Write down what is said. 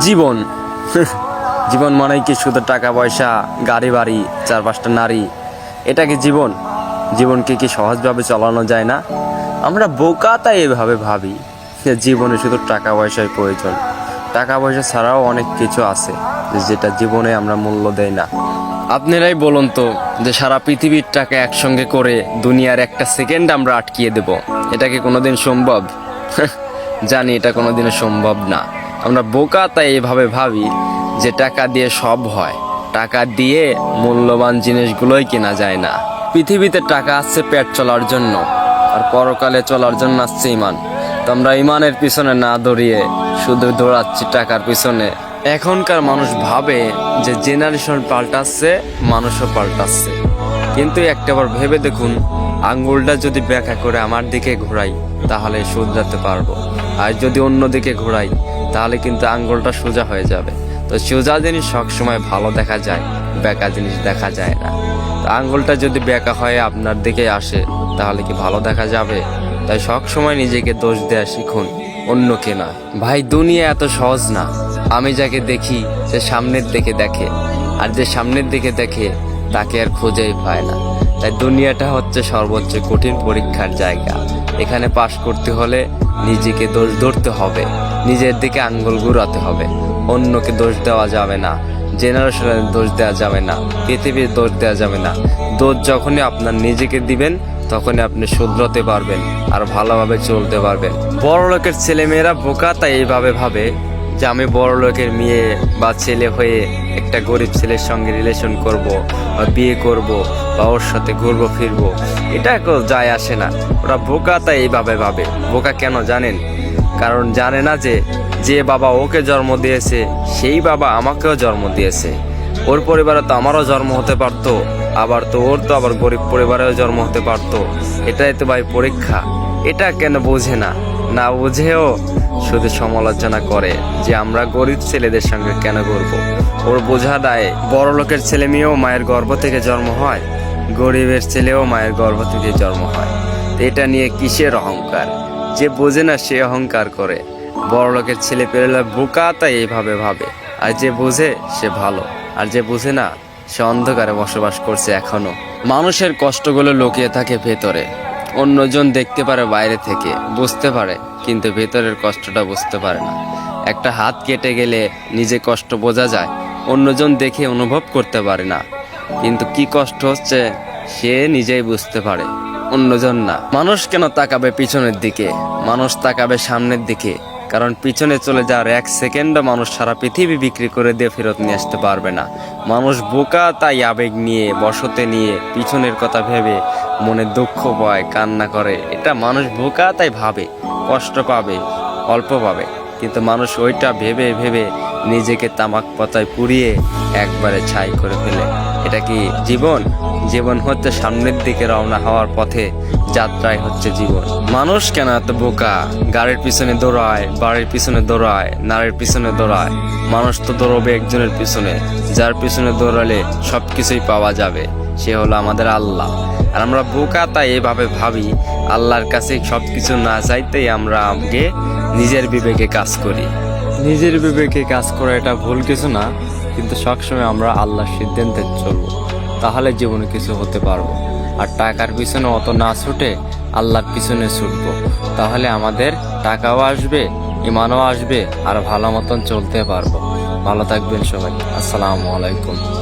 জীবন। জীবন মানেই কি শুধু টাকা, পয়সা, গাড়ি, বাড়ি চার পাঁচটা নারী? এটা কি জীবন? জীবনকে কি সহজভাবে চালানো যায় না? আমরা বোকা তাই এভাবে ভাবি যে জীবনে শুধু টাকা পয়সার প্রয়োজন। টাকা, পয়সা ছাড়াও অনেক কিছু আছে যেটা জীবনে আমরা মূল্য দেই না। আপনারাই বলুন তো যে সারা পৃথিবীর টাকা একসঙ্গে করে দুনিয়ার একটা সেকেন্ড আমরা আটকিয়ে দেব। এটা কি কোনোদিন সম্ভব? জানি এটা কোনোদিনও সম্ভব না। আমরা বোকা, তাই এভাবে ভাবি যে টাকা দিয়ে সব হয়। টাকা দিয়ে মূল্যবান জিনিসগুলোই কেনা যায় না। পৃথিবীতে টাকা আসছে পেট চলার জন্য, আর পরকালে চলার জন্য আসছে ইমান। তো আমরা ইমানের পিছনে না দৌড়িয়ে শুধু দৌড়াচ্ছি টাকার পিছনে। এখনকার মানুষ ভাবে যে জেনারেশন পাল্টাচ্ছে, মানুষও পাল্টাচ্ছে। কিন্তু একটাবার ভেবে দেখুন, আঙ্গুলটা যদি ব্যাখ্যা করে আমার দিকে ঘোরাই, তাহলে শুধরাতে পারব। আর যদি অন্য দিকে ঘোরাই তাহলে কিন্তু আঙ্গুলটা সোজা হয়ে যাবে। তো সোজা জিনিস সবসময় ভালো দেখা যায়, বেকা জিনিস দেখা যায় না। তো আঙ্গুলটা যদি বেকা হয়ে, আপনার দিকে আসে, তাহলে কি ভালো দেখা যাবে? তাই সবসময় নিজেকে দোষ দেয়া শিখুন, অন্যকে নয় ভাই, দুনিয়া এত সহজ না। আমি যাকে দেখি, সে সামনের দিকে দেখে। আর যে সামনের দিকে দেখে, তাকে আর খুঁজেই পায় না। তাই দুনিয়াটা হচ্ছে সর্বোচ্চ কঠিন পরীক্ষার জায়গা। এখানে পাশ করতে হলে নিজেকে দোষ ধরতে হবে। নিজের দিকে আঙ্গুল ঘুরাতে হবে। অন্যকে দোষ দেওয়া যাবে না। জেনারেশনের দোষ দেওয়া যাবে না। পৃথিবীর দোষ দেওয়া যাবে না। দোষ যখনই আপনার নিজেকে দিবেন, তখনই আপনি শুধরাতে পারবেন আর ভালোভাবে চলতে পারবেন। বড় লোকের ছেলেমেয়েরা বোকা, তাই এইভাবে ভাবে যে আমি বড় লোকের মেয়ে বা ছেলে হয়ে একটা গরিব ছেলের সঙ্গে রিলেশন করব বা বিয়ে করব বা ওর সাথে ঘুরবো, ফিরবো। এটা যায় আসে না। ওরা বোকা, তাই এইভাবে ভাবে। বোকা কেন জানেন? কারণ জানে না যে যে বাবা ওকে জন্ম দিয়েছে, সেই বাবা আমাকেও জন্ম দিয়েছে। ওর পরিবারে তো আমারও জন্ম হতে পারতো, আবার তো ওর তো আবার গরিব পরিবারেও জন্ম হতে পারতো। এটাই তো ভাই পরীক্ষা। এটা কেন বোঝে না? না বুঝেও শুধু সমালোচনা করে যে আমরা গরিব ছেলেদের সঙ্গে কেন করব ওর বোঝা দেয়, বড় লোকের ছেলে মেয়েও মায়ের গর্ভ থেকে জন্ম হয়, গরিবের ছেলেও মায়ের গর্ভ থেকে জন্ম হয়। এটা নিয়ে কিসের অহংকার? যে বোঝে না সে অহংকার করে। বড় লোকের ছেলে পেলে বোকা তাই এইভাবে ভাবে। আর যে বোঝে, সে ভালো। আর যে বোঝে না, সে অন্ধকারে বসবাস করছে এখনও। মানুষের কষ্টগুলো লুকিয়ে থাকে ভেতরে। অন্যজন দেখতে পারে বাইরে থেকে। বুঝতে পারে, কিন্তু ভেতরের কষ্টটা বুঝতে পারে না। একটা হাত কেটে গেলে নিজে কষ্ট বোঝা যায়, অন্যজন দেখে অনুভব করতে পারে না। কিন্তু কি কষ্ট হচ্ছে, সে নিজেই বুঝতে পারে। অন্যজন না। মানুষ কেন তাকাবে পিছনের দিকে? মানুষ তাকাবে সামনের দিকে। কারণ পিছনে চলে যাওয়ার এক সেকেন্ডও মানুষ সারা পৃথিবী বিক্রি করে দিয়ে ফেরত নিয়ে আসতে পারবে না। মানুষ বোকা, তাই আবেগ নিয়ে, বসতে নিয়ে, পিছনের কথা ভেবে, মনে দুঃখ পায়, কান্না করে। এটা মানুষ বোকা, তাই ভাবে, কষ্ট পাবে, অল্প পাবে কিন্তু মানুষ ওইটা ভেবে ভেবে নিজেকে তামাক পাতায় পুড়িয়ে একবারে ছাই করে ফেলে। এটা কি জীবন? জীবন হচ্ছে সামনের দিকে রওনা হওয়ার পথে যাত্রায় হচ্ছে জীবন। মানুষ কেন এত বোকা? গাড়ির পিছনে দৌড়ায়, বাড়ির পিছনে দৌড়ায়, নারীর পিছনে দৌড়ায়। মানুষ তো দৌড়বে একজনের পিছনে, যার পিছনে দৌড়ালে সবকিছুই পাওয়া যাবে, সে হলো আমাদের আল্লাহ। আর আমরা বোকা তাই এভাবে ভাবি, আল্লাহর কাছে সবকিছু না চাইতেই আমরা আগে নিজের বিবেকে কাজ করি। নিজের বিবেকে কাজ করা এটা ভুল কিছু না, কিন্তু সবসময় আমরা আল্লাহর সিদ্ধান্তে চলবো। তাহলে জীবনে কিছু হতে পারব। আর টাকার পিছনে অত না ছুটে আল্লাহর পিছনে ছুটবো। তাহলে আমাদের টাকাও আসবে ইমানও আসবে, আর ভালো মতন চলতে পারব। ভালো থাকবেন সবাই। আসসালামু আলাইকুম।